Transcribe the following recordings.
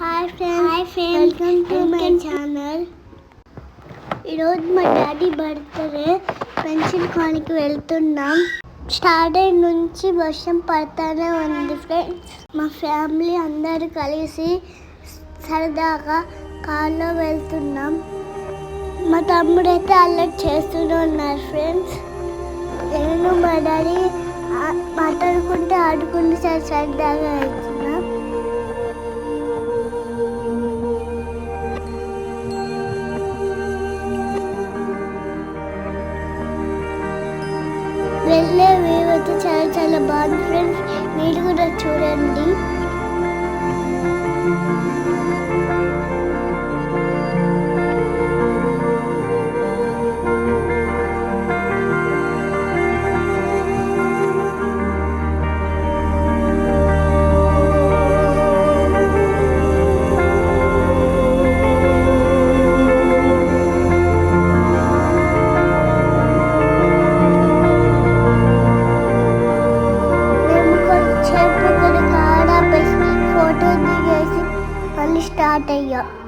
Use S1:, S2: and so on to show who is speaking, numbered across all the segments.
S1: Hi friends hi friends welcome to my channel ఈరోజు మా daddy birthday. Pension కానికి వెళ్తున్నాం. Start అయిన నుంచి వర్షం పడతానే ఉంది ఫ్రెండ్స్ మా ఫ్యామిలీ అందరూ కలిసి సరదాగా కార్లో వెళ్తున్నాం. మా తమ్ముడు అయితే అల్లరి చేస్తూనే ఉన్నారు ఫ్రెండ్స్ నేను మా డాడీ మాట్లాడుకుంటూ ఆడుకుంటూ సరదాగా వెళ్తున్నాం. వెళ్ళే వ్యూ అయితే చాలా చాలా బాగుంది ఫ్రెండ్స్. మీరు కూడా చూడండి. మళ్ళీ స్టార్ట్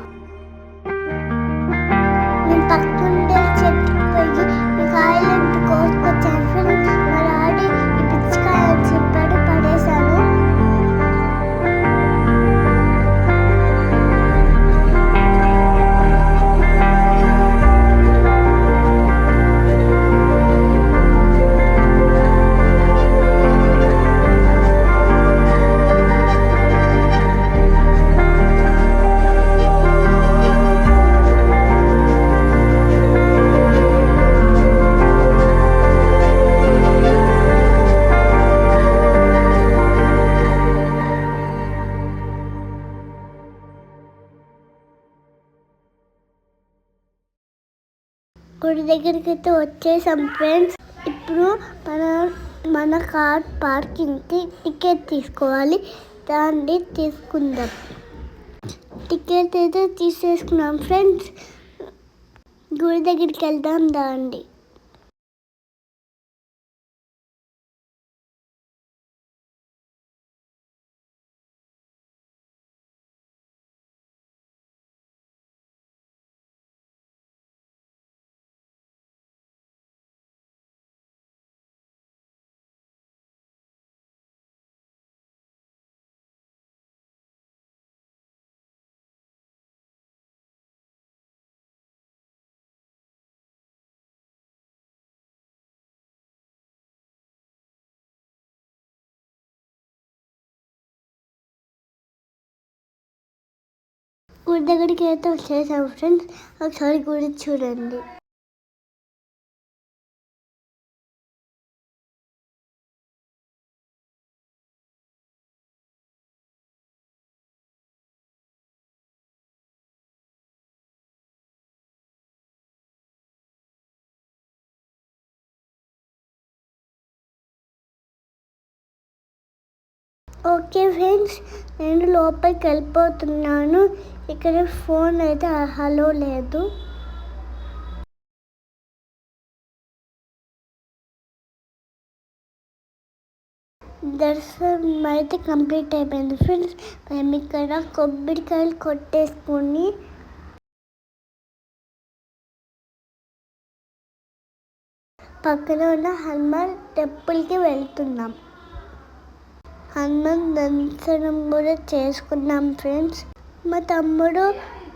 S1: గుడి దగ్గరికి అయితే వచ్చేసాం ఫ్రెండ్స్. ఇప్పుడు మన మన కార్ పార్కింగ్కి టికెట్ తీసుకోవాలి. దాన్ని తీసుకుందాం. టికెట్ అయితే తీసేసుకున్నాం ఫ్రెండ్స్. గుడి దగ్గరికి వెళ్దాం దాండి. గుడి దగ్గరికి అయితే వచ్చేసాం ఫ్రెండ్స్ ఒకసారి గుడి చూడండి ఓకే ఫ్రెండ్స్ నేను లోపలికి వెళ్ళిపోతున్నాను. ఇక్కడ ఫోన్ అయితే హలో లేదు. దర్శనం అయితే కంప్లీట్ అయిపోయింది ఫ్రెండ్స్. మేము ఇక్కడ కొబ్బరికాయలు కొట్టేసుకొని పక్కన ఉన్న హనుమాన్ టెంపుల్కి వెళ్తున్నాం. హనుమాన్ దర్శనం కూడా చేసుకున్నాం ఫ్రెండ్స్. మా తమ్ముడు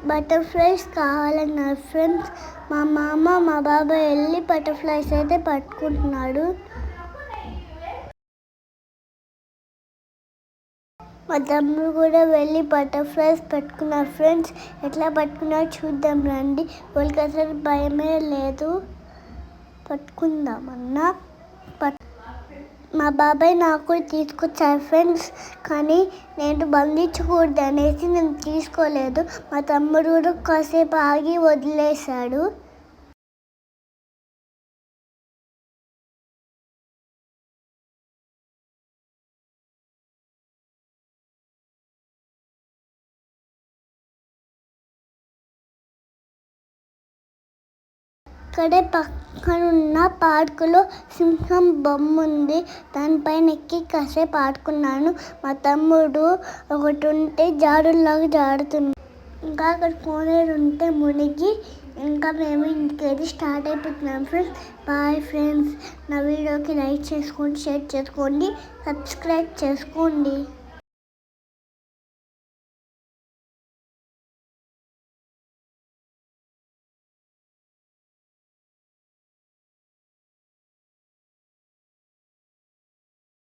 S1: బటర్ఫ్లైస్ కావాలన్నారు ఫ్రెండ్స్. మా మామ మా బాబాయ్ వెళ్ళి బటర్ఫ్లైస్ అయితే పట్టుకుంటున్నాడు. మా తమ్ముడు కూడా వెళ్ళి బటర్ఫ్లైస్ పట్టుకున్నారు ఫ్రెండ్స్. ఎట్లా పట్టుకున్నారో చూద్దాం రండి. వాళ్ళకి అసలు భయమే లేదు. పట్టుకుందామన్నా పట్ మా బాబాయ్ నాకు తీసుకొచ్చారు ఫ్రెండ్స్ కానీ నేను బంధించకూడదు అనేసి నేను తీసుకోలేదు. మా తమ్ముడు కూడా కాసేపు ఆగి వదిలేశాడు. ఇక్కడే పక్కనున్న పార్కులో సింహం బొమ్మ ఉంది దానిపైన ఎక్కి కాసేపు ఆడుకున్నాను. మా తమ్ముడు ఒకటి ఉంటే జారులాగా జారుతుంది ఇంకా అక్కడ కోనేరు ఉంటే మునిగి ఇంకా మేము ఇంటికి స్టార్ట్ అయిపోతున్నాం ఫ్రెండ్స్. Bye friends. నా వీడియోకి లైక్ చేసుకోండి షేర్ చేసుకోండి సబ్స్క్రైబ్ చేసుకోండి.